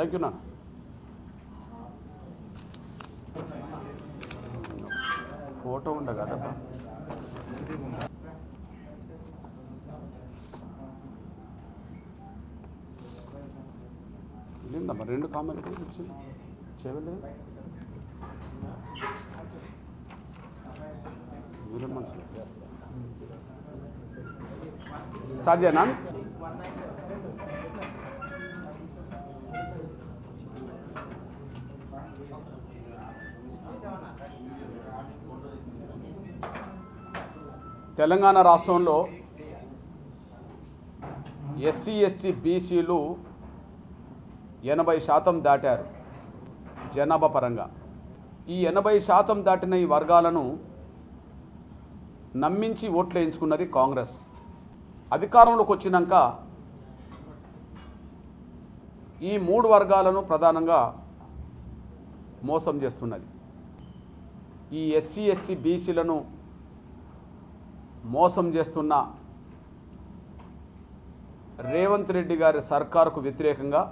Thank you నాన్న photo ఉండ కదబ్బా వెళ్ళిందమ్మా రెండు కామెంట్ వచ్చింది. చేయలేదు. మీరే మనసు స్టార్ట్ చేయనా తెలంగాణ రాష్ట్రంలో ఎస్సీ ఎస్టీ బీసీలు ఎనభై శాతం దాటారు జనాభా పరంగా. ఈ ఎనభై శాతం దాటిన ఈ వర్గాలను నమ్మించి ఓట్లు వేయించుకున్నది కాంగ్రెస్. అధికారంలోకి వచ్చినాక ఈ మూడు వర్గాలను ప్రధానంగా మోసం చేస్తున్నది. ఈ ఎస్సీ ఎస్టీ బీసీలను మోసం చేస్తున్న రేవంత్ రెడ్డి గారి సర్కారుకు వ్యతిరేకంగా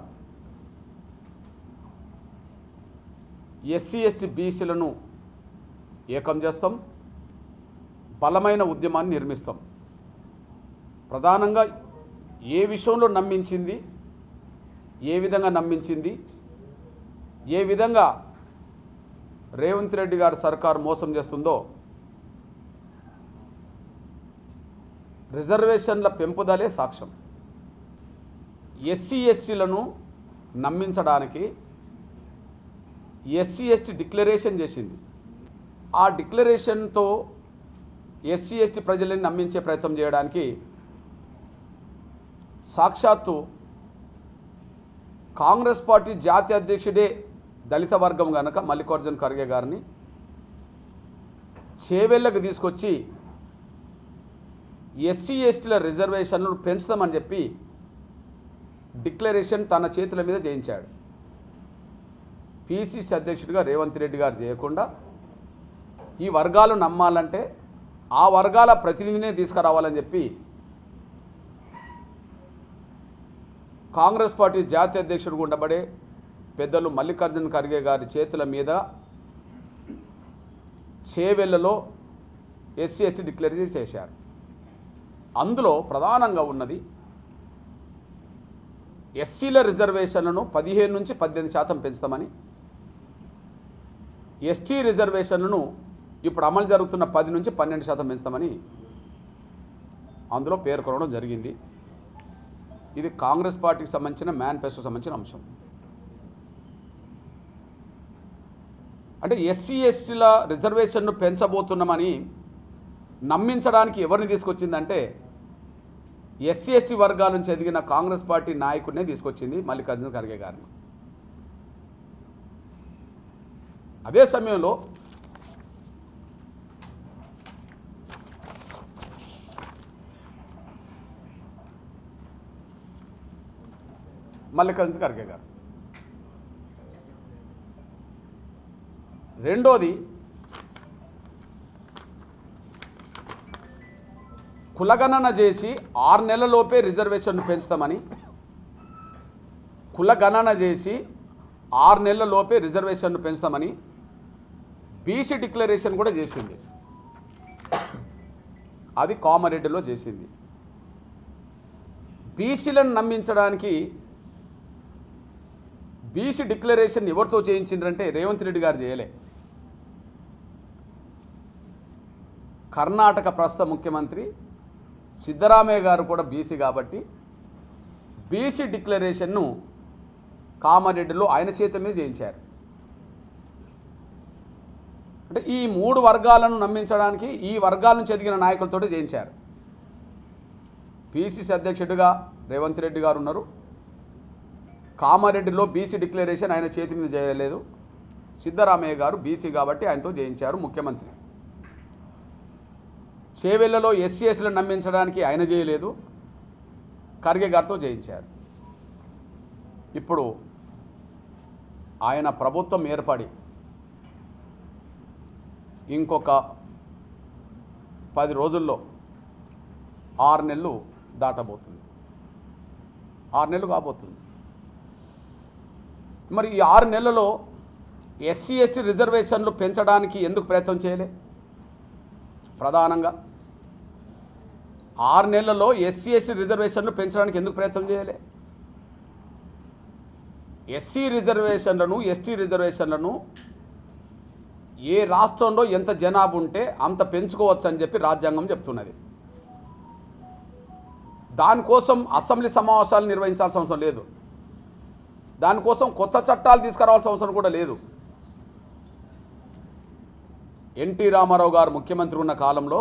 ఎస్సీ ఎస్టీ బీసీలను ఏకం చేస్తాం బలమైన ఉద్యమాన్ని నిర్మిస్తాం. ప్రధానంగా ఏ విషయంలో నమ్మించింది ఏ విధంగా నమ్మించింది ఏ విధంగా రేవంత్ రెడ్డి గారి సర్కారు మోసం చేస్తుందో రిజర్వేషన్ల పెంపుదలే సాక్ష్యం. ఎస్సీ ఎస్టీలను నమ్మించడానికి ఎస్సీ ఎస్టీ డిక్లరేషన్ చేసింది. ఆ డిక్లరేషన్తో ఎస్సీ ఎస్టీ ప్రజలని నమ్మించే ప్రయత్నం చేయడానికి సాక్షాత్తు కాంగ్రెస్ పార్టీ జాతీయ అధ్యక్షుడే దళిత వర్గం కనుక మల్లికార్జున్ ఖర్గే గారిని చేవెళ్ళకు తీసుకొచ్చి ఎస్సీ ఎస్టీల రిజర్వేషన్లు పెంచుతామని చెప్పి డిక్లరేషన్ తన చేతుల మీద చేయించాడు. పిసిసి అధ్యక్షుడిగా రేవంత్ రెడ్డి గారు చేయకుండా ఈ వర్గాలు నమ్మాలంటే ఆ వర్గాల ప్రతినిధినే తీసుకురావాలని చెప్పి కాంగ్రెస్ పార్టీ జాతీయ అధ్యక్షుడు ఉండబడే పెద్దలు మల్లికార్జున ఖర్గే గారి చేతుల మీద చేవెళ్ళలో ఎస్సీ ఎస్టీ డిక్లరేషన్ చేశారు. అందులో ప్రధానంగా ఉన్నది ఎస్సీల రిజర్వేషన్లను పదిహేను నుంచి పద్దెనిమిది శాతం పెంచుతామని ఎస్టీ రిజర్వేషన్లను ఇప్పుడు అమలు జరుగుతున్న పది నుంచి పన్నెండు శాతం పెంచుతామని అందులో పేర్కొనడం జరిగింది. ఇది కాంగ్రెస్ పార్టీకి సంబంధించిన మేనిఫెస్టో సంబంధించిన అంశం. అంటే ఎస్సీ ఎస్టీల రిజర్వేషన్ను పెంచబోతున్నామని నమ్మించడానికి ఎవరిని తీసుకొచ్చిందంటే ఎస్సీ ఎస్టీ వర్గాల నుంచి ఎదిగిన కాంగ్రెస్ పార్టీ నాయకుడినే తీసుకొచ్చింది మల్లికార్జున ఖర్గే గారిని. అదే సమయంలో మల్లికార్జున ఖర్గే గారు. రెండోది కులగణన చేసి ఆరు నెలలలోపే రిజర్వేషన్ పెంచుతామని కులగణన చేసి ఆరు నెలలలోపే రిజర్వేషన్ పెంచుతామని బీసీ డిక్లరేషన్ కూడా చేసింది. అది కామారెడ్డిలో చేసింది. బీసీలను నమ్మించడానికి బీసీ డిక్లరేషన్ ఎవరితో చేయించిండ్రంటే రేవంత్ రెడ్డి గారు చేయలే. కర్ణాటక ప్రస్తుత ముఖ్యమంత్రి సిద్ధరామయ్య గారు కూడా బీసీ కాబట్టి బీసీ డిక్లరేషన్ను కామారెడ్డిలో ఆయన చేత మీద చేయించారు. అంటే ఈ మూడు వర్గాలను నమ్మించడానికి ఈ వర్గాల నుంచి ఎదిగిన నాయకులతో చేయించారు. పిసిసి అధ్యక్షుడిగా రేవంత్ రెడ్డి గారు ఉన్నారు. కామారెడ్డిలో బీసీ డిక్లరేషన్ ఆయన చేతి మీద చేయలేదు. సిద్ధరామయ్య గారు బీసీ కాబట్టి ఆయనతో జయించారు ముఖ్యమంత్రి చేవెళ్ళలో ఎస్సీ ఎస్టీలను నమ్మించడానికి ఆయన చేయలేదు ఖర్గే గారితో చేయించారు. ఇప్పుడు ఆయన ప్రభుత్వం ఏర్పడి ఇంకొక పది రోజుల్లో ఆరు నెలలు దాటబోతుంది. ఆరు నెలలు కాబోతుంది. మరి ఈ ఆరు నెలలలో ఎస్సీ ఎస్టీ రిజర్వేషన్లు పెంచడానికి ఎందుకు ప్రయత్నం చేయలే? ప్రధానంగా. ఆరు నెలల్లో ఎస్సీ ఎస్టీ రిజర్వేషన్లు పెంచడానికి ఎందుకు ప్రయత్నం చేయలే? ఎస్సీ రిజర్వేషన్లను ఎస్టీ రిజర్వేషన్లను ఏ రాష్ట్రంలో ఎంత జనాభా ఉంటే అంత పెంచుకోవచ్చు అని చెప్పి రాజ్యాంగం చెప్తున్నది. దానికోసం అసెంబ్లీ సమావేశాలు నిర్వహించాల్సిన అవసరం లేదు. దానికోసం కొత్త చట్టాలు తీసుకురావాల్సిన అవసరం కూడా లేదు. ఎన్టీ రామారావు గారు ముఖ్యమంత్రి ఉన్న కాలంలో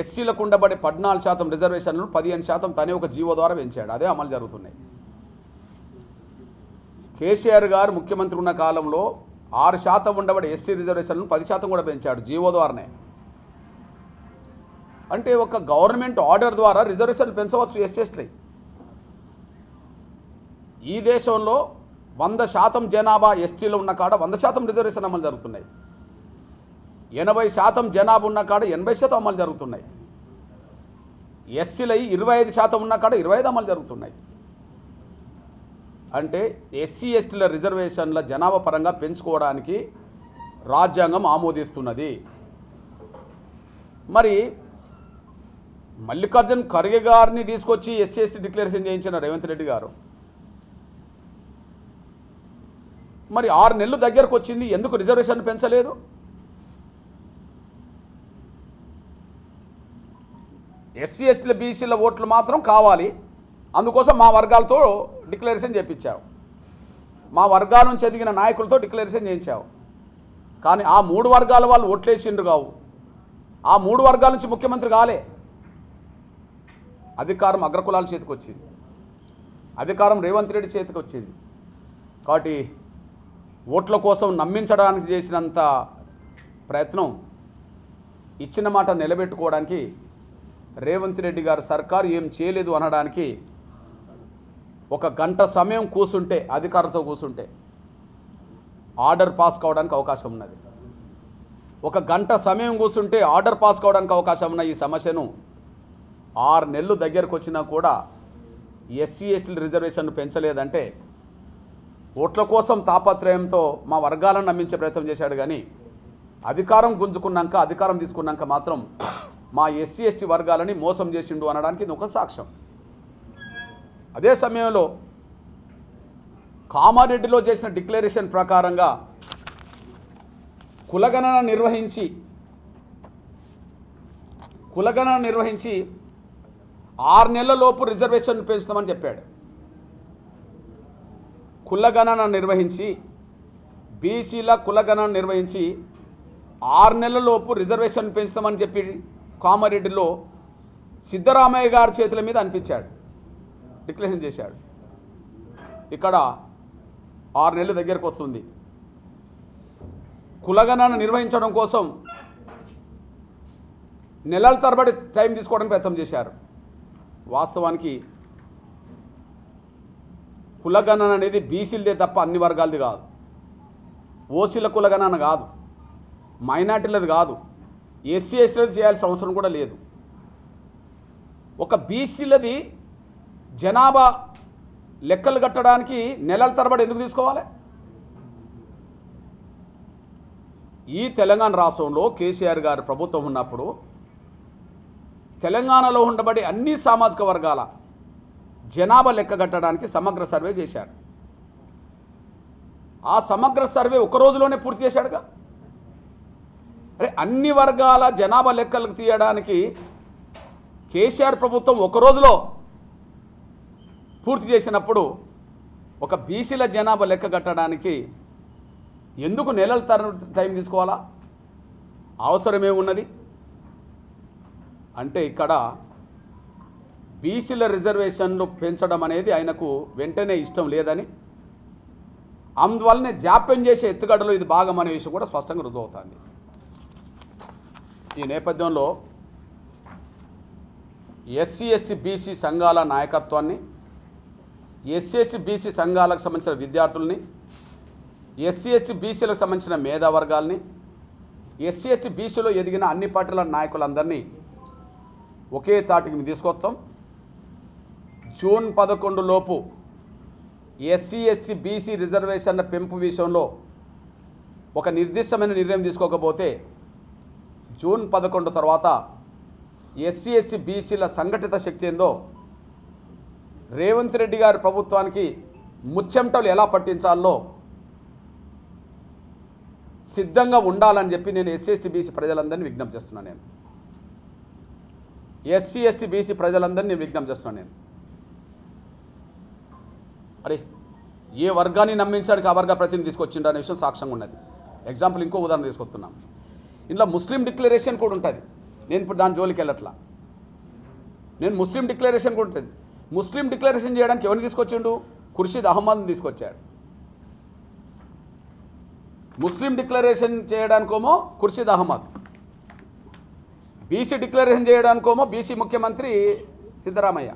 ఎస్సీలకు ఉండబడే పద్నాలుగు శాతం రిజర్వేషన్లను పదిహేను శాతం తనే ఒక జీవో ద్వారా పెంచాడు. అదే అమలు జరుగుతున్నాయి. కేసీఆర్ గారు ముఖ్యమంత్రి ఉన్న కాలంలో ఆరు శాతం ఉండబడే ఎస్టీ రిజర్వేషన్లను పది శాతం కూడా పెంచాడు జీవో ద్వారానే. అంటే ఒక గవర్నమెంట్ ఆర్డర్ ద్వారా రిజర్వేషన్లు పెంచవచ్చు ఎస్సీ ఈ దేశంలో వంద శాతం జనాభా ఎస్టీలో ఉన్న కాడ వంద శాతం రిజర్వేషన్ అమలు జరుగుతున్నాయి. ఎనభై శాతం జనాభా ఉన్న కాడ ఎనభై శాతం అమలు జరుగుతున్నాయి. ఎస్సీలై ఇరవై ఐదు శాతం ఉన్న కాడ ఇరవై ఐదు అమలు జరుగుతున్నాయి. అంటే ఎస్సీ ఎస్టీల రిజర్వేషన్ల జనాభా పరంగా పెంచుకోవడానికి రాజ్యాంగం ఆమోదిస్తున్నది. మరి మల్లికార్జున్ ఖర్గే గారిని తీసుకొచ్చి ఎస్సీ ఎస్టీ డిక్లరేషన్ చేయించిన రేవంత్ రెడ్డి గారు. మరి ఆరు నెలలు దగ్గరకు వచ్చింది ఎందుకు రిజర్వేషన్ పెంచలేదు? ఎస్సీ ఎస్టీల బీసీల ఓట్లు మాత్రం కావాలి. అందుకోసం మా వర్గాలతో డిక్లరేషన్ చేయించావు మా వర్గాల నుంచి ఎదిగిన నాయకులతో డిక్లరేషన్ చేయించావు. కానీ ఆ మూడు వర్గాల వాళ్ళు ఓట్లేసిండ్రు కావు. ఆ మూడు వర్గాల నుంచి ముఖ్యమంత్రి కాలే. అధికారం అగ్రకులాల చేతికి వచ్చింది. అధికారం రేవంత్ రెడ్డి చేతికి వచ్చింది. కాబట్టి ఓట్ల కోసం నమ్మించడానికి చేసినంత ప్రయత్నం ఇచ్చిన మాట నిలబెట్టుకోవడానికి రేవంత్ రెడ్డి గారు సర్కారు ఏం చేయలేదు అనడానికి ఒక గంట సమయం కూసుంటే అధికారులతో కూసుంటే ఆర్డర్ పాస్ కావడానికి అవకాశం ఉన్నది. ఒక గంట సమయం కూర్చుంటే ఆర్డర్ పాస్ కావడానికి అవకాశం ఉన్న ఈ సమస్యను ఆరు నెలలు దగ్గరకు వచ్చినా కూడా ఎస్సీ ఎస్టీల రిజర్వేషన్ పెంచలేదంటే ఓట్ల కోసం తాపత్రయంతో మా వర్గాలను నమ్మించే ప్రయత్నం చేశాడు కానీ అధికారం గుంజుకున్నాక అధికారం తీసుకున్నాక మాత్రం మా ఎస్సీ ఎస్టీ వర్గాలని మోసం చేసిండు అనడానికి ఇది ఒక సాక్ష్యం. అదే సమయంలో కామారెడ్డిలో చేసిన డిక్లరేషన్ ప్రకారంగా కులగణన నిర్వహించి కులగణన నిర్వహించి ఆరు నెలల లోపు రిజర్వేషన్ పెంచుతామని చెప్పాడు. కులగణన నిర్వహించి బీసీల కులగణన నిర్వహించి ఆరు నెలల లోపు రిజర్వేషన్ పెంచుతామని చెప్పి కామారెడ్డిలో సిద్ధరామయ్య గారి చేతుల మీద అనిపించాడు. డిక్లరేషన్ చేశాడు. ఇక్కడ ఆరు నెలల దగ్గరకు వస్తుంది. కులగణన నిర్వహించడం కోసం నెలల తరబడి టైం తీసుకోవడానికి ప్రయత్నం చేశారు. వాస్తవానికి కులగణన అనేది బీసీలదే తప్ప అన్ని వర్గాలది కాదు. ఓసీల కులగణన కాదు. మైనార్టీలది కాదు. ఎస్సీ ఎస్టీలది చేయాల్సిన అవసరం కూడా లేదు. ఒక బీసీలది జనాభా లెక్కలు కట్టడానికి నెలల తరబడి ఎందుకు తీసుకోవాలి? ఈ తెలంగాణ రాష్ట్రంలో కేసీఆర్ గారి ప్రభుత్వం ఉన్నప్పుడు తెలంగాణలో ఉండబడి అన్ని సామాజిక వర్గాల జనాభా లెక్క కట్టడానికి సమగ్ర సర్వే చేశాడు ఆ సమగ్ర సర్వే ఒక రోజులోనే పూర్తి చేశాడుగా? అరే అన్ని వర్గాల జనాభా లెక్కలకు తీయడానికి కేసీఆర్ ప్రభుత్వం ఒక రోజులో పూర్తి చేసినప్పుడు ఒక బీసీల జనాభా లెక్క కట్టడానికి ఎందుకు నెలల తర టైం తీసుకోవాలా? అవసరమే ఉన్నది అంటే ఇక్కడ బీసీల రిజర్వేషన్లు పెంచడం అనేది ఆయనకు వెంటనే ఇష్టం లేదని అందువల్లనే జాప్యం చేసే ఎత్తుగడలో ఇది భాగం అనే విషయం కూడా స్పష్టంగా రుజువుతోంది ఈ నేపథ్యంలో ఎస్సీ ఎస్టీ బీసీ సంఘాల నాయకత్వాన్ని ఎస్సీ ఎస్టీ బీసీ సంఘాలకు సంబంధించిన విద్యార్థుల్ని ఎస్సీ ఎస్టీ బీసీలకు సంబంధించిన మేధావర్గాల్ని ఎస్సీ ఎస్టీ బీసీలో ఎదిగిన అన్ని పార్టీల నాయకులందరినీ ఒకే తాటికి మేము తీసుకొస్తాం. జూన్ పదకొండు లోపు ఎస్సీ ఎస్టీ బీసీ రిజర్వేషన్ల పెంపు విషయంలో ఒక నిర్దిష్టమైన నిర్ణయం తీసుకోకపోతే జూన్ పదకొండు తర్వాత ఎస్సీ ఎస్టీ బీసీల సంఘటిత శక్తి ఏందో రేవంత్ రెడ్డి గారి ప్రభుత్వానికి ముచ్చెమటలు ఎలా పట్టించాలో సిద్ధంగా ఉండాలని చెప్పి నేను ఎస్సీ ఎస్టీ బీసీ ప్రజలందరినీ విజ్ఞప్తి చేస్తున్నాను నేను. ఎస్సీ ఎస్టీ బీసీ ప్రజలందరినీ నేను విజ్ఞప్తి చేస్తున్నాను నేను. అరే ఏ వర్గాన్ని నమ్మించడానికి ఆ వర్గ ప్రతినిధి తీసుకొచ్చిండు అనే విషయం సాక్ష్యంగా ఉన్నది. ఎగ్జాంపుల్ ఇంకో ఉదాహరణ తీసుకొస్తున్నాం. ఇందులో ముస్లిం డిక్లరేషన్ కూడా ఉంటుంది. నేను ఇప్పుడు దాని జోలికి వెళ్ళట్లా. నేను ముస్లిం డిక్లరేషన్ కూడా ఉంటుంది. ముస్లిం డిక్లరేషన్ చేయడానికి ఎవరిని తీసుకొచ్చిండు? ఖుర్షీద్ అహ్మద్ని తీసుకొచ్చాడు. ముస్లిం డిక్లరేషన్ చేయడానికోమో ఖుర్షీద్ అహ్మద్. బీసీ డిక్లరేషన్ చేయడానికోమో బీసీ ముఖ్యమంత్రి సిద్ధరామయ్య.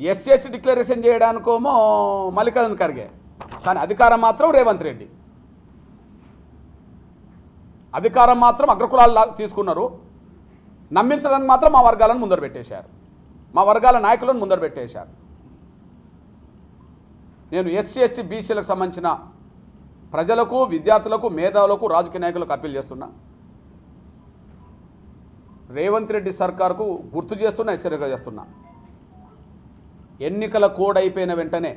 ఎస్సీ డిక్లరేషన్ చేయడానికోమో మల్లికార్జున ఖర్గే. కానీ అధికారం మాత్రం రేవంత్ రెడ్డి. అధికారం మాత్రం అగ్రకులాలు తీసుకున్నారు. నమ్మించడానికి మాత్రం మా వర్గాలను ముందర పెట్టేశారు. మా వర్గాల నాయకులను ముందర పెట్టేశారు. నేను ఎస్సీ ఎస్టీ బీసీలకు సంబంధించిన ప్రజలకు విద్యార్థులకు మేధావులకు రాజకీయ నాయకులకు అప్పీల్ చేస్తున్నా. రేవంత్ రెడ్డి సర్కార్కు గుర్తు చేస్తున్నా హెచ్చరిక చేస్తున్నా. ఎన్నికల కోడ్ అయిపోయిన వెంటనే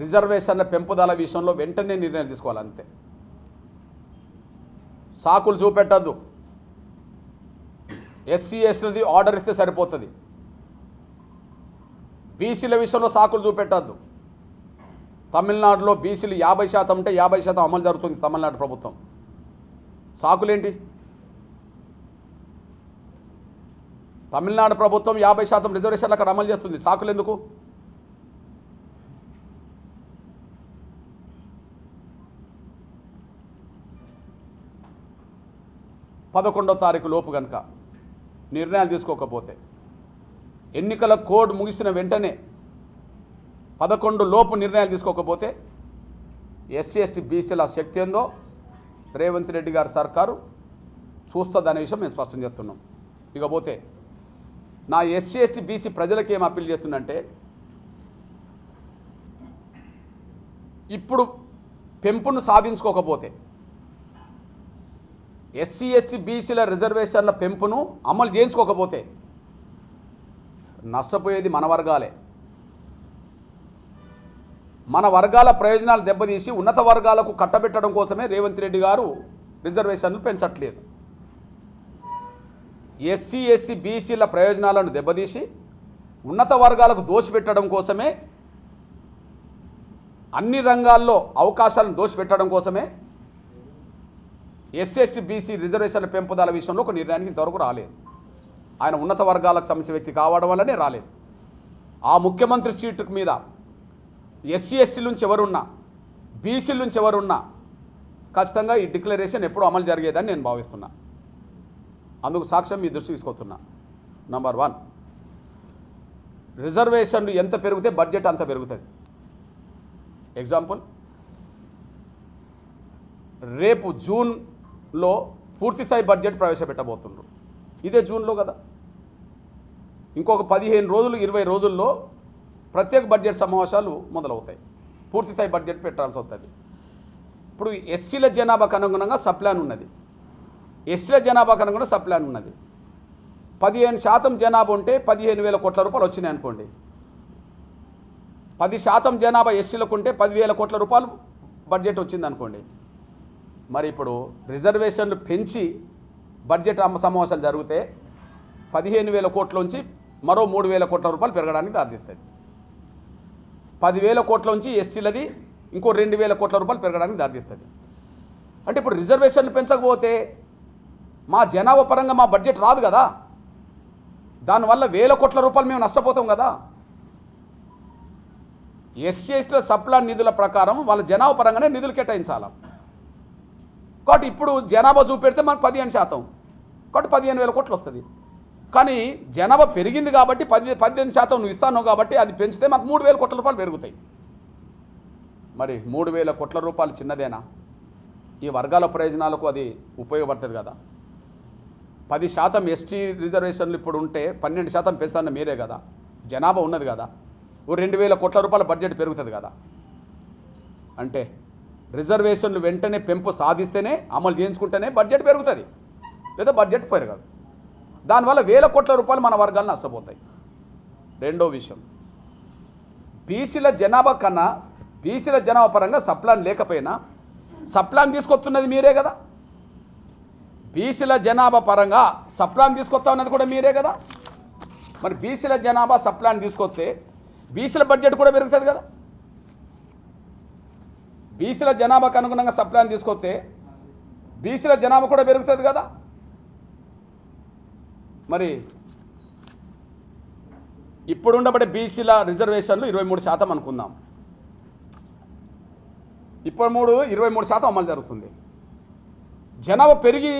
రిజర్వేషన్ల పెంపుదల విషయంలో వెంటనే నిర్ణయం తీసుకోవాలి అంతే సాకులు చూపెట్టద్దు. ఎస్సీ ఎస్టీలది ఆర్డర్ ఇస్తే సరిపోతుంది. బీసీల విషయంలో సాకులు చూపెట్టద్దు. తమిళనాడులో బీసీలు యాభై శాతం అంటే యాభై శాతం అమలు జరుగుతుంది తమిళనాడు ప్రభుత్వం. సాకులేంటి? తమిళనాడు ప్రభుత్వం యాభై శాతం రిజర్వేషన్లు అక్కడ అమలు చేస్తుంది. సాకులు ఎందుకు? పదకొండో తారీఖు లోపు కనుక నిర్ణయాలు తీసుకోకపోతే ఎన్నికల కోడ్ ముగిసిన వెంటనే పదకొండు లోపు నిర్ణయాలు తీసుకోకపోతే ఎస్సీ ఎస్టీ బీసీల శక్తి ఏందో రేవంత్ రెడ్డి గారి సర్కారు చూస్తుందనే విషయం మేము స్పష్టం చేస్తున్నాం. ఇకపోతే నా ఎస్సీ ఎస్టీ బీసీ ప్రజలకు ఏం అప్పీల్ చేస్తుందంటే ఇప్పుడు పెంపును సాధించుకోకపోతే ఎస్సీ ఎస్టీ బీసీల రిజర్వేషన్ల పెంపును అమలు చేయించుకోకపోతే నష్టపోయేది మన వర్గాలే. మన వర్గాల ప్రయోజనాలు దెబ్బతీసి ఉన్నత వర్గాలకు కట్టబెట్టడం కోసమే రేవంత్ రెడ్డి గారు రిజర్వేషన్లు పెంచట్లేదు. ఎస్సీ ఎస్టీ బీసీల ప్రయోజనాలను దెబ్బతీసి ఉన్నత వర్గాలకు దోషిపెట్టడం కోసమే అన్ని రంగాల్లో అవకాశాలను దోషిపెట్టడం కోసమే ఎస్సీ బీసీ రిజర్వేషన్ల పెంపుదల విషయంలో ఒక నిర్ణయానికి ఇంతవరకు రాలేదు. ఆయన ఉన్నత వర్గాలకు సంబంధించిన వ్యక్తి కావడం వల్లనే రాలేదు. ఆ ముఖ్యమంత్రి సీటు మీద ఎస్సీ ఎస్టీ నుంచి ఎవరున్నా బీసీల నుంచి ఎవరున్నా ఖచ్చితంగా ఈ డిక్లరేషన్ ఎప్పుడు అమలు జరిగేదని నేను భావిస్తున్నా. అందుకు సాక్ష్యం మీ దృష్టి తీసుకొస్తున్నా. నంబర్ వన్ రిజర్వేషన్లు ఎంత పెరిగితే బడ్జెట్ అంత పెరుగుతుంది. ఎగ్జాంపుల్ రేపు జూన్ లో పూర్తిస్థాయి బడ్జెట్ ప్రవేశపెట్టబోతుండ్రు. ఇదే జూన్లో కదా. ఇంకొక పదిహేను రోజులు ఇరవై రోజుల్లో ప్రత్యేక బడ్జెట్ సమావేశాలు మొదలవుతాయి. పూర్తిస్థాయి బడ్జెట్ పెట్టాల్సి వస్తుంది ఇప్పుడు ఎస్సీల జనాభాకు అనుగుణంగా సప్లాన్ ఉన్నది. ఎస్సీల జనాభాకు అనుగుణంగా సప్లాన్ ఉన్నది. పదిహేను శాతం జనాభా ఉంటే పదిహేను వేల కోట్ల రూపాయలు వచ్చినాయి అనుకోండి. పది శాతం జనాభా ఎస్సీలకు ఉంటే పదివేల కోట్ల రూపాయలు బడ్జెట్ వచ్చింది అనుకోండి. మరి ఇప్పుడు రిజర్వేషన్లు పెంచి బడ్జెట్ అమ్మ సమావేశాలు జరిగితే పదిహేను వేల కోట్లోంచి మరో మూడు వేల కోట్ల రూపాయలు పెరగడానికి దారితీస్తుంది. పదివేల కోట్లోంచి ఎస్టీలది ఇంకో రెండు వేల కోట్ల రూపాయలు పెరగడానికి దారితీస్తుంది. అంటే ఇప్పుడు రిజర్వేషన్లు పెంచకపోతే మా జనాభా పరంగా మా బడ్జెట్ రాదు కదా. దానివల్ల వేల కోట్ల రూపాయలు మేము నష్టపోతాం కదా. ఎస్సీ ఎస్టీల సప్లా నిధుల ప్రకారం వాళ్ళ జనాభా పరంగానే నిధులు కేటాయించాలి? కాబట్టి ఇప్పుడు జనాభా చూపెడితే మనకు పదిహేను శాతం. కాబట్టి పదిహేను వేల కోట్లు వస్తుంది. కానీ జనాభా పెరిగింది కాబట్టి పది పద్దెనిమిది శాతం నువ్వు ఇస్తాను కాబట్టి అది పెంచితే మాకు మూడు వేల కోట్ల రూపాయలు పెరుగుతాయి. మరి మూడు వేల కోట్ల రూపాయలు చిన్నదేనా? ఈ వర్గాల ప్రయోజనాలకు అది ఉపయోగపడుతుంది కదా. పది శాతం ఎస్టీ రిజర్వేషన్లు ఇప్పుడు ఉంటే పన్నెండు శాతం పెంచుతాన్న మీరే కదా. జనాభా ఉన్నది కదా. ఓ రెండు వేల కోట్ల రూపాయల బడ్జెట్ పెరుగుతుంది కదా. అంటే రిజర్వేషన్లు వెంటనే పెంపు సాధిస్తేనే అమలు చేయించుకుంటేనే బడ్జెట్ పెరుగుతుంది. లేదా బడ్జెట్ పెరగదు దానివల్ల వేల కోట్ల రూపాయలు మన వర్గాలు నష్టపోతాయి. రెండో విషయం. బీసీల జనాభా కన్నా బీసీల జనాభా పరంగా సప్లాన్ లేకపోయినా సప్లాన్ తీసుకొస్తున్నది మీరే కదా. బీసీల జనాభా పరంగా సప్లాన్ తీసుకొస్తా ఉన్నది కూడా మీరే కదా. మరి బీసీల జనాభా సప్లాన్ తీసుకొస్తే బీసీల బడ్జెట్ కూడా పెరుగుతుంది కదా. బీసీల జనాభాకు అనుగుణంగా సప్లాన్ తీసుకొస్తే బీసీల జనాభా కూడా పెరుగుతుంది కదా? మరి ఇప్పుడు ఉండబడే బీసీల రిజర్వేషన్లు ఇరవై మూడు శాతం అనుకుందాం. ఇప్పుడు మూడు ఇరవై మూడు శాతం అమలు జరుగుతుంది. జనాభా పెరిగి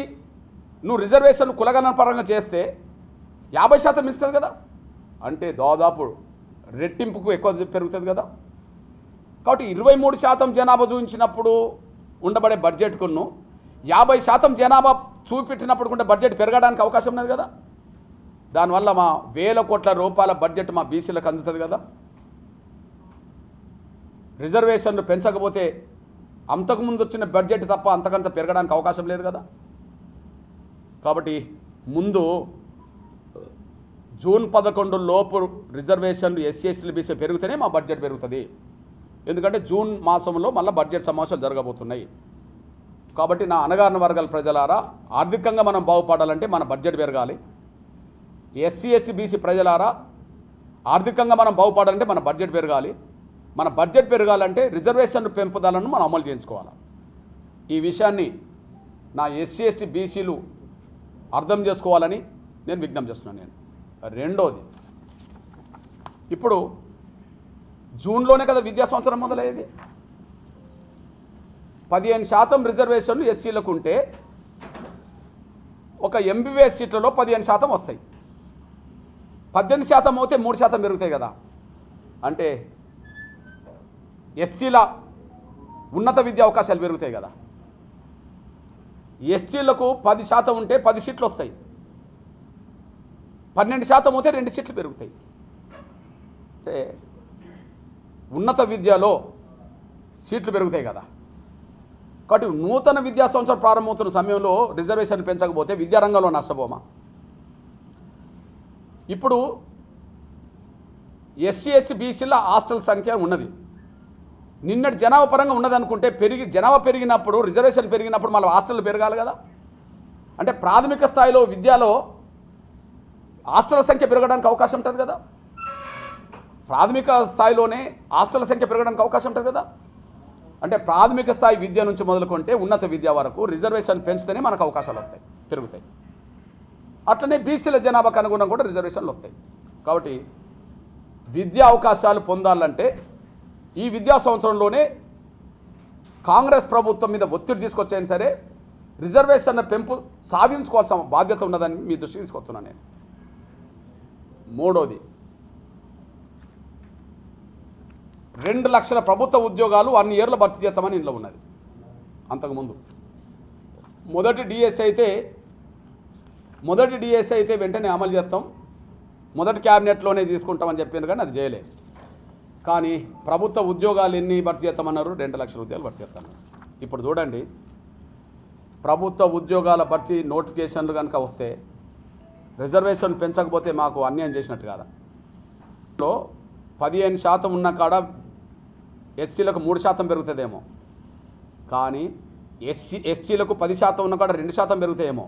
నువ్వు రిజర్వేషన్ కులగణన పరంగా చేస్తే యాభై శాతం ఇస్తుంది కదా? అంటే దాదాపు రెట్టింపుకు ఎక్కువ పెరుగుతుంది కదా? కాబట్టి ఇరవై మూడు శాతం జనాభా చూపించినప్పుడు ఉండబడే బడ్జెట్కును యాభై శాతం జనాభా చూపెట్టినప్పుడు కూడా బడ్జెట్ పెరగడానికి అవకాశం ఉన్నది కదా. దానివల్ల మా వేల కోట్ల రూపాయల బడ్జెట్ మా బీసీలకు అందుతుంది కదా. రిజర్వేషన్లు పెంచకపోతే అంతకుముందు వచ్చిన బడ్జెట్ తప్ప అంతకంత పెరగడానికి అవకాశం లేదు కదా. కాబట్టి ముందు జూన్ పదకొండు లోపు రిజర్వేషన్లు ఎస్సీ ఎస్టీలు బీసీ పెరిగితేనే మా బడ్జెట్ పెరుగుతుంది. ఎందుకంటే జూన్ మాసంలో మళ్ళీ బడ్జెట్ సమావేశాలు జరగబోతున్నాయి. కాబట్టి నా అనగారిన వర్గాల ప్రజలారా ఆర్థికంగా మనం బాగుపడాలంటే మన బడ్జెట్ పెరగాలి. ఎస్సీ ఎస్టీ బీసీ ప్రజలారా ఆర్థికంగా మనం బాగుపడాలంటే మన బడ్జెట్ పెరగాలి. మన బడ్జెట్ పెరగాలంటే రిజర్వేషన్ పెంపుదలను మనం అమలు చేయించుకోవాలి. ఈ విషయాన్ని నా ఎస్సీ ఎస్టీ బీసీలు అర్థం చేసుకోవాలని నేను విజ్ఞప్తి చేస్తున్నాను నేను. రెండోది ఇప్పుడు జూన్లోనే కదా విద్యా సంవత్సరం మొదలయ్యేది. పదిహేను శాతం రిజర్వేషన్లు ఎస్సీలకు ఉంటే ఒక ఎంబీబీఎస్ సీట్లలో పదిహేను శాతం వస్తాయి. పద్దెనిమిది శాతం అవుతే మూడు శాతం పెరుగుతాయి కదా. అంటే ఎస్సీల ఉన్నత విద్యా అవకాశాలు పెరుగుతాయి కదా. ఎస్సీలకు పది శాతం ఉంటే పది సీట్లు వస్తాయి. పన్నెండు శాతం అవుతే రెండు సీట్లు పెరుగుతాయి. అంటే ఉన్నత విద్యలో సీట్లు పెరుగుతాయి కదా. కాబట్టి నూతన విద్యా సంవత్సరం ప్రారంభమవుతున్న సమయంలో రిజర్వేషన్ పెంచకపోతే విద్యారంగంలో నష్టపోమా? ఇప్పుడు ఎస్సీ ఎస్సీ బీసీల హాస్టల్ సంఖ్య ఉన్నది. నిన్నటి జనాభా పరంగా ఉన్నదనుకుంటే పెరిగి జనాభా పెరిగినప్పుడు రిజర్వేషన్ పెరిగినప్పుడు మళ్ళీ హాస్టల్ పెరగాలి కదా. అంటే ప్రాథమిక స్థాయిలో విద్యలో హాస్టల్ సంఖ్య పెరగడానికి అవకాశం ఉంటుంది కదా. ప్రాథమిక స్థాయిలోనే హాస్టల్ సంఖ్య పెరగడానికి అవకాశం ఉంటుంది కదా? అంటే ప్రాథమిక స్థాయి విద్య నుంచి మొదలుకుంటే ఉన్నత విద్య వరకు రిజర్వేషన్ పెంచితేనే మనకు అవకాశాలు వస్తాయి పెరుగుతాయి. అట్లనే బీసీల జనాభాకు అనుగుణంగా కూడా రిజర్వేషన్లు వస్తాయి. కాబట్టి విద్యా అవకాశాలు పొందాలంటే ఈ విద్యా సంవత్సరంలోనే కాంగ్రెస్ ప్రభుత్వం మీద ఒత్తిడి తీసుకొచ్చైనా సరే రిజర్వేషన్ పెంపు సాధించుకోవాల్సిన బాధ్యత ఉన్నదని మీ దృష్టికి తీసుకొస్తున్నాను నేను. మూడోది రెండు లక్షల ప్రభుత్వ ఉద్యోగాలు వన్ ఇయర్లో భర్తీ చేస్తామని ఇంట్లో ఉన్నది. అంతకుముందు. మొదటి డిఎస్సి అయితే మొదటి డిఎస్సి అయితే వెంటనే అమలు చేస్తాం. మొదటి క్యాబినెట్లోనే తీసుకుంటామని చెప్పాను కానీ అది చేయలేదు. కానీ ప్రభుత్వ ఉద్యోగాలు ఎన్ని భర్తీ చేస్తామన్నారు? రెండు లక్షల ఉద్యోగాలు భర్తీ చేస్తామన్నారు. ఇప్పుడు చూడండి. ప్రభుత్వ ఉద్యోగాల భర్తీ నోటిఫికేషన్లు కనుక వస్తే రిజర్వేషన్ పెంచకపోతే మాకు అన్యాయం చేసినట్టు కాదా? లో పదిహేను శాతం ఉన్న కాడ ఎస్సీలకు మూడు శాతం పెరుగుతుందేమో. కానీ ఎస్సీ ఎస్సీలకు పది శాతం ఉన్న కాడ రెండు శాతం పెరుగుతాయేమో.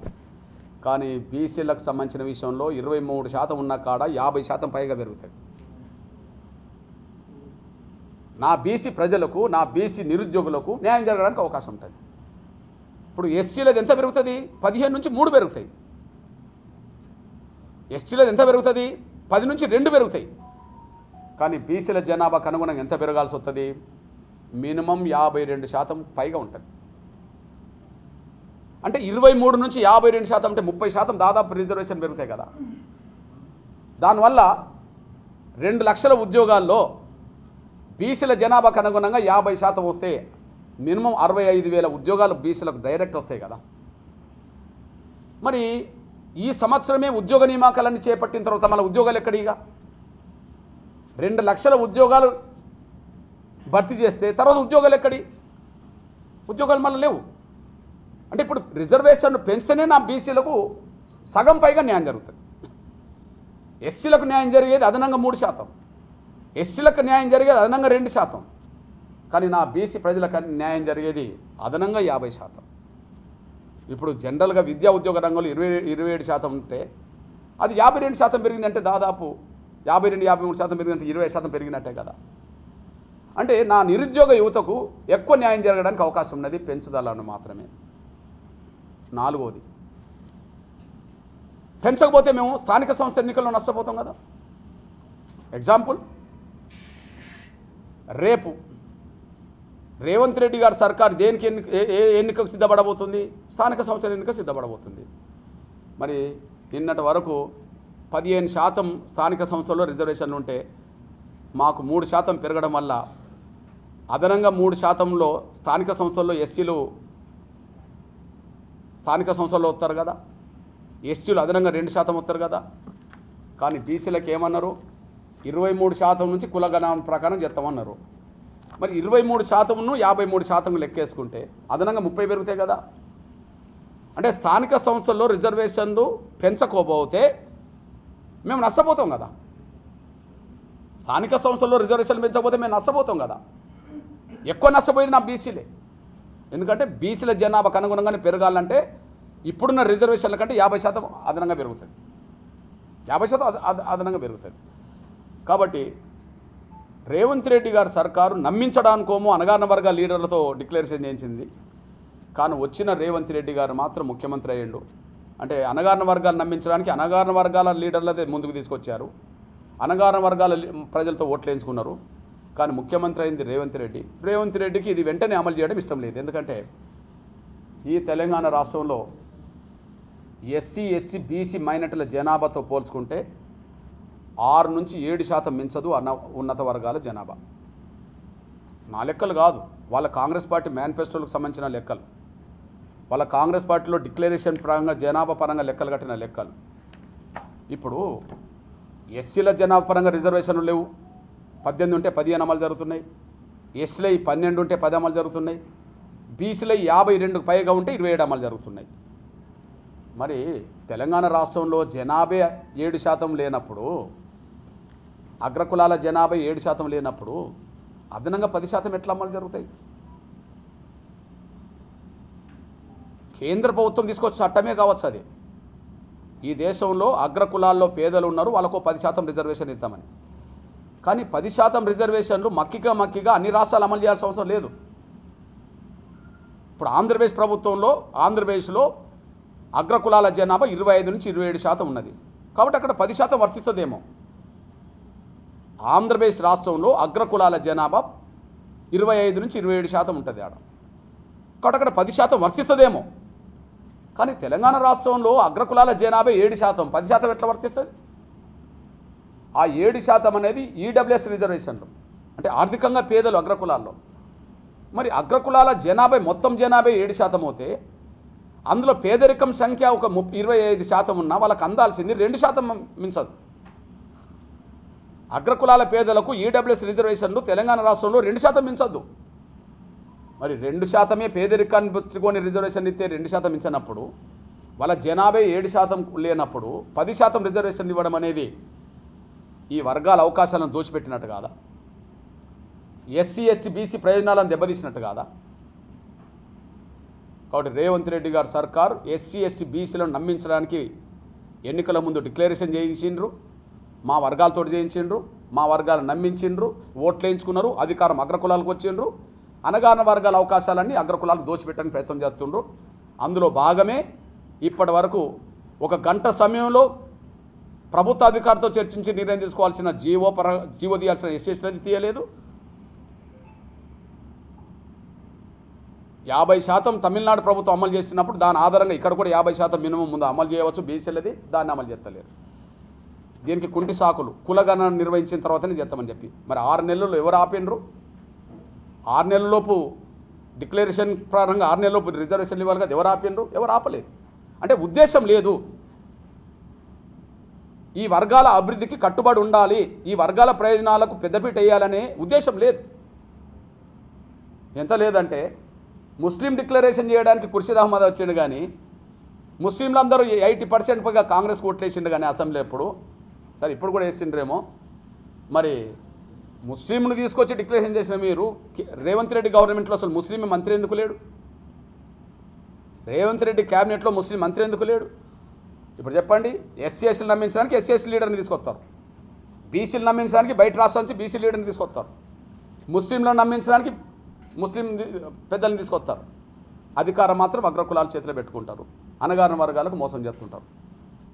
కానీ బీసీలకు సంబంధించిన విషయంలో ఇరవై మూడు శాతం ఉన్న కాడ యాభై శాతం పైగా పెరుగుతుంది నా బీసీ ప్రజలకు నా బీసీ నిరుద్యోగులకు న్యాయం జరగడానికి అవకాశం ఉంటుంది. ఇప్పుడు ఎస్సీలది ఎంత పెరుగుతుంది? పదిహేను నుంచి మూడు పెరుగుతాయి. ఎస్టీలది ఎంత పెరుగుతుంది? పది నుంచి రెండు పెరుగుతాయి. కానీ బీసీల జనాభాకు అనుగుణంగా ఎంత పెరగాల్సి వస్తుంది మినిమం యాభై రెండు శాతం పైగా ఉంటుంది. అంటే ఇరవై మూడు నుంచి యాభై రెండు శాతం అంటే ముప్పై శాతం దాదాపు రిజర్వేషన్ పెరుగుతాయి కదా. దానివల్ల రెండు లక్షల ఉద్యోగాల్లో బీసీల జనాభాకు అనుగుణంగా యాభై శాతం వస్తే మినిమం అరవై ఐదు వేల ఉద్యోగాలు బీసీలకు డైరెక్ట్ వస్తాయి కదా. మరి ఈ సంవత్సరమే ఉద్యోగ నియామకాలన్నీ చేపట్టిన తర్వాత మళ్ళీ ఉద్యోగాలు ఎక్కడిగా? రెండు లక్షల ఉద్యోగాలు భర్తీ చేస్తే తర్వాత ఉద్యోగాలు ఎక్కడి? ఉద్యోగాలు మళ్ళీ లేవు. అంటే ఇప్పుడు రిజర్వేషన్ పెంచితేనే నా బీసీలకు సగం పైగా న్యాయం జరుగుతుంది. ఎస్సీలకు న్యాయం జరిగేది అదనంగా మూడు శాతం. ఎస్సీలకు న్యాయం జరిగేది అదనంగా రెండు శాతం. కానీ నా బీసీ ప్రజలకు న్యాయం జరిగేది అదనంగా యాభై శాతం. ఇప్పుడు జనరల్గా విద్యా ఉద్యోగ రంగంలో ఇరవై ఇరవై ఏడు శాతం ఉంటే అది యాభై రెండు శాతం పెరిగిందంటే దాదాపు యాభై రెండు యాభై మూడు శాతం పెరిగినట్టు ఇరవై శాతం పెరిగినట్టే కదా. అంటే నా నిరుద్యోగ యువతకు ఎక్కువ న్యాయం జరగడానికి అవకాశం ఉన్నది పెంచుదలను మాత్రమే. నాలుగవది పెంచకపోతే మేము స్థానిక సంస్థ ఎన్నికల్లో నష్టపోతాం కదా. ఎగ్జాంపుల్ రేపు రేవంత్ రెడ్డి గారి సర్కార్ దేనికి ఎన్ని ఏ ఏ ఎన్నికకు సిద్ధపడబోతుంది? స్థానిక సంస్థల ఎన్నిక సిద్ధపడబోతుంది. మరి నిన్నటి వరకు పదిహేను శాతం స్థానిక సంస్థల్లో రిజర్వేషన్లు ఉంటే మాకు మూడు శాతం పెరగడం వల్ల అదనంగా మూడు శాతంలో స్థానిక సంస్థల్లో ఎస్సీలు స్థానిక సంస్థల్లో వస్తారు కదా. ఎస్సీలు అదనంగా రెండు శాతం వస్తారు కదా. కానీ బీసీలకు ఏమన్నారు? ఇరవై మూడు శాతం నుంచి కులగణన ప్రకారం చేస్తామన్నారు. మరి ఇరవై మూడు శాతంను యాభై మూడు శాతం లెక్కేసుకుంటే అదనంగా ముప్పై పెరుగుతాయి కదా. అంటే స్థానిక సంస్థల్లో రిజర్వేషన్లు పెంచకపోతే మేము నష్టపోతాం కదా. స్థానిక సంస్థల్లో రిజర్వేషన్లు పెంచకపోతే మేము నష్టపోతాం కదా. ఎక్కువ నష్టపోయేది నా బీసీలే. ఎందుకంటే బీసీల జనాభాకు అనుగుణంగానే పెరగాలంటే ఇప్పుడున్న రిజర్వేషన్ల కంటే యాభై శాతం అదనంగా పెరుగుతుంది. యాభై శాతం అద- అదనంగా పెరుగుతుంది. కాబట్టి రేవంత్ రెడ్డి గారి సర్కారు నమ్మించడానికోమో అనగారిన వర్గ లీడర్లతో డిక్లరేషన్ చేయించింది. కానీ వచ్చిన రేవంత్ రెడ్డి గారు మాత్రం ముఖ్యమంత్రి అయ్యిండు. అంటే అనగారిన వర్గాలు నమ్మించడానికి అనగారిన వర్గాల లీడర్లదే ముందుకు తీసుకొచ్చారు. అనగారిన వర్గాల ప్రజలతో ఓట్లు వేయించుకున్నారు. కానీ ముఖ్యమంత్రి అయింది రేవంత్ రెడ్డి. రేవంత్ రెడ్డికి ఇది వెంటనే అమలు చేయడం ఇష్టం లేదు. ఎందుకంటే ఈ తెలంగాణ రాష్ట్రంలో ఎస్సీ ఎస్టీ బీసీ మైనార్టీల జనాభాతో పోల్చుకుంటే ఆరు నుంచి ఏడు శాతం మించదు అన్న ఉన్నత వర్గాల జనాభా. నా లెక్కలు కాదు. వాళ్ళ కాంగ్రెస్ పార్టీ మేనిఫెస్టోలకు సంబంధించిన లెక్కలు. వాళ్ళ కాంగ్రెస్ పార్టీలో డిక్లరేషన్ పరంగా జనాభా పరంగా లెక్కలు కట్టిన లెక్కలు. ఇప్పుడు ఎస్సీల జనాభా పరంగా రిజర్వేషన్లు లేవు. పద్దెనిమిది ఉంటే పదిహేను అమలు జరుగుతున్నాయి. ఎస్సీల పన్నెండు ఉంటే పది అమలు జరుగుతున్నాయి. బీసీలై యాభై రెండుకు పైగా ఉంటే ఇరవై ఏడు అమలు జరుగుతున్నాయి. మరి తెలంగాణ రాష్ట్రంలో జనాభా ఏడు శాతం లేనప్పుడు అగ్రకులాల జనాభా ఏడు శాతం లేనప్పుడు అదనంగా పది శాతం ఎట్లా అమలు జరుగుతాయి? కేంద్ర ప్రభుత్వం తీసుకొచ్చే చట్టమే కావచ్చు అది. ఈ దేశంలో అగ్రకులాల్లో పేదలు ఉన్నారు వాళ్ళకు పది శాతం రిజర్వేషన్ ఇద్దామని. కానీ పది శాతం రిజర్వేషన్లు మక్కిగా మక్కిగా అన్ని రాష్ట్రాలు అమలు చేయాల్సిన అవసరం లేదు. ఇప్పుడు ఆంధ్రప్రదేశ్ ప్రభుత్వంలో ఆంధ్రప్రదేశ్లో అగ్రకులాల జనాభా ఇరవై ఐదు నుంచి ఇరవై ఏడు శాతం ఉన్నది. కాబట్టి అక్కడ పది శాతం వర్తిస్తుందేమో. ఆంధ్రప్రదేశ్ రాష్ట్రంలో అగ్రకులాల జనాభా ఇరవై ఐదు నుంచి ఇరవై ఏడు శాతం ఉంటుంది ఆడ. కాబట్టి అక్కడ పది శాతం వర్తిస్తుందేమో. కానీ తెలంగాణ రాష్ట్రంలో అగ్రకులాల జనాభా ఏడు శాతం పది శాతం ఎట్లా వర్తిస్తుంది? ఆ ఏడు శాతం అనేది ఈడబ్ల్యూఎస్ రిజర్వేషన్లు. అంటే ఆర్థికంగా పేదలు అగ్రకులాల్లో. మరి అగ్రకులాల జనాభా మొత్తం జనాభా ఏడు శాతం అవుతే అందులో పేదరికం సంఖ్య ఒక ముప్ ఇరవై ఐదు శాతం ఉన్నా వాళ్ళకి అందాల్సింది రెండు శాతం మించదు. అగ్రకులాల పేదలకు ఈడబ్ల్యూఎస్ రిజర్వేషన్లు తెలంగాణ రాష్ట్రంలో రెండు శాతం మించద్దు. మరి రెండు శాతమే పేదరికాన్ని పెట్టుకొని రిజర్వేషన్ ఇస్తే రెండు శాతం ఇచ్చినప్పుడు వాళ్ళ జనాభా ఏడు శాతం లేనప్పుడు పది శాతం రిజర్వేషన్ ఇవ్వడం అనేది ఈ వర్గాల అవకాశాలను దోచిపెట్టినట్టు కాదా? ఎస్సీ ఎస్టీ బీసీ ప్రయోజనాలను దెబ్బతీసినట్టు కాదా? కాబట్టి రేవంత్ రెడ్డి గారు సర్కార్ ఎస్సీ ఎస్టీ బీసీలను నమ్మించడానికి ఎన్నికల ముందు డిక్లరేషన్ చేయించిండ్రు మా వర్గాలతో చేయించిండ్రు మా వర్గాలను నమ్మించిండ్రు ఓట్లు వేయించుకున్నారు అధికారం అగ్రకులాలకు వచ్చిండ్రు అనగాన వర్గాల అవకాశాలన్నీ అగ్రకులాలకు దోచిపెట్టడానికి ప్రయత్నం చేస్తుండ్రు. అందులో భాగమే ఇప్పటి వరకు ఒక గంట సమయంలో ప్రభుత్వ అధికారితో చర్చించి నిర్ణయం తీసుకోవాల్సిన జీవో పర జీవో తీయాల్సిన ఎస్ఎస్టీ తీయలేదు. యాభై శాతం తమిళనాడు ప్రభుత్వం అమలు చేసినప్పుడు దాని ఆధారంగా ఇక్కడ కూడా యాభై శాతం మినిమం ముందు అమలు చేయవచ్చు బీసీలది దాన్ని అమలు చేస్తలేరు. దీనికి కుంటి సాకులు కులగణన నిర్వహించిన తర్వాతనే చేస్తామని చెప్పి. మరి ఆరు నెలలు ఎవరు ఆపిండ్రు? ఆరు నెలలలోపు డిక్లరేషన్ ప్రారంభంగా ఆరు నెలలలోపు రిజర్వేషన్లు ఇవ్వాలి కదా ఎవరు ఆపిండ్రు ఎవరు ఆపలేదు. అంటే ఉద్దేశం లేదు. ఈ వర్గాల అభివృద్ధికి కట్టుబడి ఉండాలి ఈ వర్గాల ప్రయోజనాలకు పెద్దపీట వేయాలనే ఉద్దేశం లేదు. ఎంత లేదంటే ముస్లిం డిక్లరేషన్ చేయడానికి ఖుర్షీద్ అహ్మద్ వచ్చిండు కానీ ముస్లింలందరూ ఎయిటీ పర్సెంట్ పైగా కాంగ్రెస్ ఓట్లేసిండు కానీ అసెంబ్లీ ఎప్పుడు. సరే ఇప్పుడు కూడా వేసిండ్రేమో. మరి ముస్లింను తీసుకొచ్చి డిక్లరేషన్ చేసిన మీరు రేవంత్ రెడ్డి గవర్నమెంట్లో అసలు ముస్లిం మంత్రి ఎందుకు లేడు? రేవంత్ రెడ్డి క్యాబినెట్లో ముస్లిం మంత్రి ఎందుకు లేడు? ఇప్పుడు చెప్పండి ఎస్సీ నమ్మించడానికి ఎస్సీఎస్సీ లీడర్ని తీసుకొస్తారు. బీసీలు నమ్మించడానికి బయట రాష్ట్రం నుంచి బీసీ లీడర్ని తీసుకొస్తారు. ముస్లింలను నమ్మించడానికి ముస్లిం పెద్దల్ని తీసుకొస్తారు. అధికారం మాత్రం అగ్రకులాల చేతిలో పెట్టుకుంటారు. అనగారిన వర్గాలకు మోసం చేస్తుంటారు.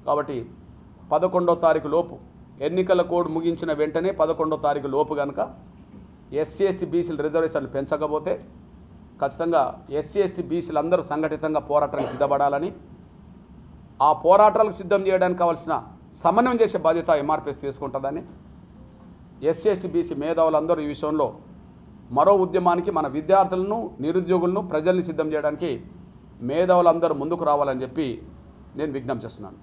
కాబట్టి పదకొండో తారీఖు లోపు ఎన్నికల కోడ్ ముగించిన వెంటనే పదకొండో తారీఖు లోపు కనుక ఎస్సీ ఎస్టీ బీసీల రిజర్వేషన్లు పెంచకపోతే ఖచ్చితంగా ఎస్సీ ఎస్టీ బీసీలు అందరూ సంఘటితంగా పోరాటానికి సిద్ధపడాలని ఆ పోరాటాలకు సిద్ధం చేయడానికి కావాల్సిన సమన్వయం చేసే బాధ్యత ఎంఆర్పిఎస్ తీసుకుంటుందని ఎస్సీ ఎస్టీ బీసీ మేధావులందరూ ఈ విషయంలో మరో ఉద్యమానికి మన విద్యార్థులను నిరుద్యోగులను ప్రజల్ని సిద్ధం చేయడానికి మేధావులందరూ ముందుకు రావాలని చెప్పి నేను విజ్ఞప్తి చేస్తున్నాను.